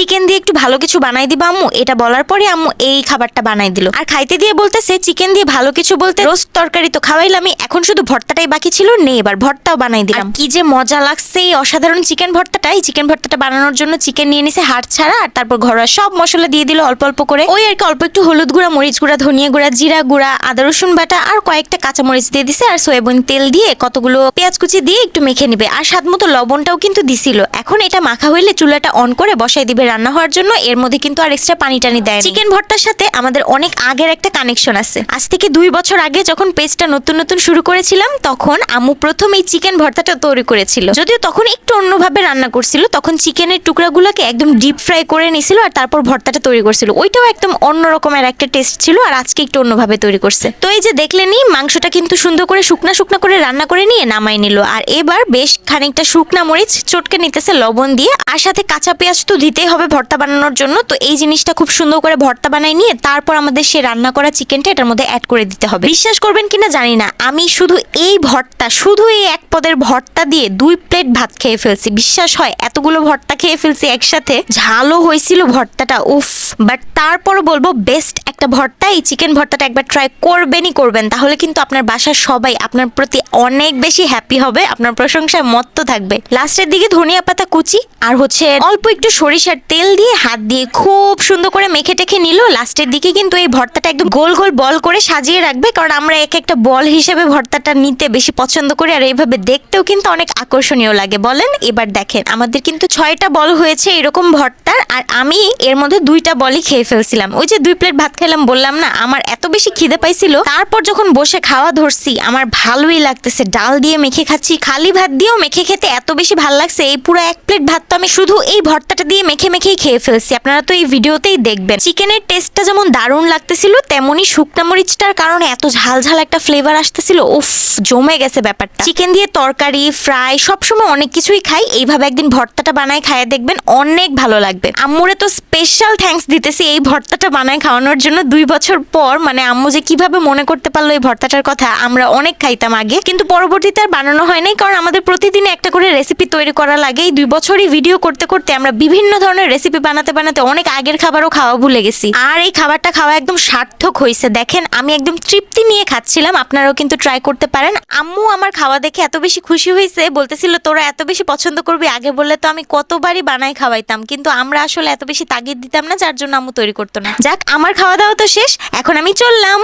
Chicken দিয়ে একটু ভালো কিছু বানাই দিবা আম্মু। এটা বলার পরে আম্মু এই খাবারটা বানাই দিল। আর খাইতে দিয়ে বলতেছে, চিকেন দিয়ে ভালো কিছু বলতে রোস্ট তরকারি তো খাওয়াইলামই। এখন শুধু ভর্তাটাই বাকি ছিল, নে এবার ভর্তাও বানাই দিলাম। কি যে মজা লাগছে এই অসাধারণ চিকেন ভর্তাটা। এই চিকেন ভর্তাটা বানানোর জন্য চিকেন নিয়ে নিছে হাড় ছাড়া, আর তারপর ঘরোয়া সব মশলা দিয়ে দিল অল্প অল্প করে। ওই আর কি, অল্প একটু হলুদ গুঁড়া, মরিচ গুঁড়া, ধনিয়া গুঁড়া, জিরা গুঁড়া, আদা, রসুন বাটা, আর কয়েকটা কাঁচা মরিচ দিয়ে দিছে। আর সয়াবিন তেল দিয়ে কতগুলো পেঁয়াজ কুচি দিয়ে একটু মেখে নিবে। আর স্বাদ মতো লবণটাও কিন্তু দিছিল। এখন এটা মাখা হইলে চুলাটা অন করে বসাই দিবে রান্না হওয়ার জন্য এর মধ্যে কিন্তু আর এক্সট্রা পানি টানি দেয় চিকেন ভর্তার সাথে আমাদের অনেক আগের একটা কানেকশন আছে। আজ থেকে দুই বছর আগে যখন পেজটা নতুন নতুন শুরু করেছিলাম, তখন আম্মু প্রথম এই চিকেন ভর্তাটা তৈরি করেছিল। যদিও তখন একটু অন্যভাবে রান্না করছিল, তখন চিকেনের টুকরাগুলোকে একদম ডিপ ফ্রাই করে নিছিল আর তারপর ভর্তাটা তৈরি করছিল। ওইটাও একদম অন্য রকমের একটা টেস্ট ছিল আর আজকে একটু অন্যভাবে তৈরি করছে। তো এই যে দেখলেনি মাংসটা কিন্তু সুন্দর করে শুকনা শুকনা করে রান্না করে নিয়ে নামাই নিল। আর এবার বেশ খানিকটা শুকনা মরিচ, চটকে নিতেছে লবণ দিয়ে আর সাথে কাঁচা পেঁয়াজ তো দিতেই হবে। ভর্তা বানানোর জন্য। তো এই জিনিসটা খুব সুন্দর করে ভর্তা বানাই নিয়ে তারপর আমাদের সে রান্না করা চিকেনটা এটার মধ্যে অ্যাড করে দিতে হবে। বিশ্বাস করবেন কিনা জানি না, আমি শুধু এই ভর্তা, শুধু এই এক পদের ভর্তা দিয়ে দুই প্লেট ভাত খেয়ে ফেলছি। বিশ্বাস হয়, এতগুলো ভর্তা খেয়ে ফেলছি একসাথে। ঝালও হয়েছিল ভর্তাটা, উফ। বাট তারপরও বলব বেস্ট একটা ভর্তা, এই চিকেন ভর্তাটা একবার ট্রাই করবেনই করবেন। তাহলে কিন্তু আপনার বাসার সবাই আপনার প্রতি অনেক বেশি হ্যাপি হবে, আপনার প্রশংসায় মত্ত থাকবে। লাস্টের দিকে ধনিয়া পাতা কুচি, আর হচ্ছে অল্প একটু সরিষার তেল দিয়ে হাত দিয়ে খুব সুন্দর করে মেখে টেখে নিল। লাস্টের দিকে কিন্তু এই ভর্তাটা একদম গোল গোল বল করে সাজিয়ে রাখবে, কারণ আমরা এক একটা বল হিসেবে ভর্তাটা নিতে বেশি পছন্দ করি, আর এইভাবে দেখতেও কিন্তু অনেক আকর্ষণীয় লাগে। বলেন, এবার দেখেন, আমাদের কিন্তু ছয়টা বল হয়েছে এরকম ভর্তার, আর আমি এর মধ্যে দুইটা বলই খেয়ে ফেলছিলাম। ওই যে দুই প্লেট ভাত খেলাম, বললাম না, আমার এত বেশি খিদে পাইছিল। তারপর যখন বসে খাওয়া ধরছি, আমার ভালোই লাগতেছে। ডাল দিয়ে মেখে খাচ্ছি, খালি ভাত দিয়েও মেখে খেতে এত বেশি ভালো লাগছে, এই পুরো এক প্লেট ভাত তো আমি শুধু এই ভর্তাটা দিয়ে মেখে মেখে মেখেই খেয়ে ফেলছি, আপনারা তো এই ভিডিওতেই দেখবেন। চিকেনের টেস্টটা যেমন দারুণ লাগতেছিল, তেমনই শুকনা মরিচটার কারণে এত ঝাল ঝাল একটা ফ্লেভার আসতেছিল, উফ, জমে গেছে ব্যাপারটা। চিকেন দিয়ে তরকারি ফ্রাই সবসময় অনেক কিছুই খাই, এইভাবে একদিন ভর্তাটা বানায় খাইয়ে দেখবেন অনেক ভালো লাগবে। আম্মুরে তো স্পেশাল থ্যাঙ্কস দিতেছি এই ভর্তাটা বানায় খাওয়ানোর জন্য। দুই বছর পর মানে আম্মু যে কীভাবে মনে করতে পারল এই ভর্তাটার কথা, আমরা অনেক খাইতাম আগে। কিন্তু পরবর্তীতে আর বানানো হয় নাই কারণ আমাদের প্রতিদিন একটা করে রেসিপি তৈরি করা লাগে। এই দুই বছরই ভিডিও করতে করতে আমরা বিভিন্ন ধরনের রেসিপি বানাতে বানাতে অনেক আগের খাবারও খাওয়া ভুলে গেছি। আর এই খাবারটা খাওয়া একদম সার্থক হয়েছে। দেখেন, আমি একদম তৃপ্তি নিয়ে খাচ্ছিলাম। আপনারাও কিন্তু ট্রাই করতে পারেন। আম্মু আমার খাওয়া দেখে এত বেশি খুশি হয়েছে। বলতেছিল, তোরা এত বেশি পছন্দ করবি? আগে বললে তো আমি কতবারই বানাই খাওয়াইতাম। কিন্তু আমরা আসলে এত বেশি তাগিদ দিতাম না, যার জন্য আম্মু তৈরি করতো না। যাক, আমার খাওয়া দাওয়া তো শেষ। এখন আমি চললাম।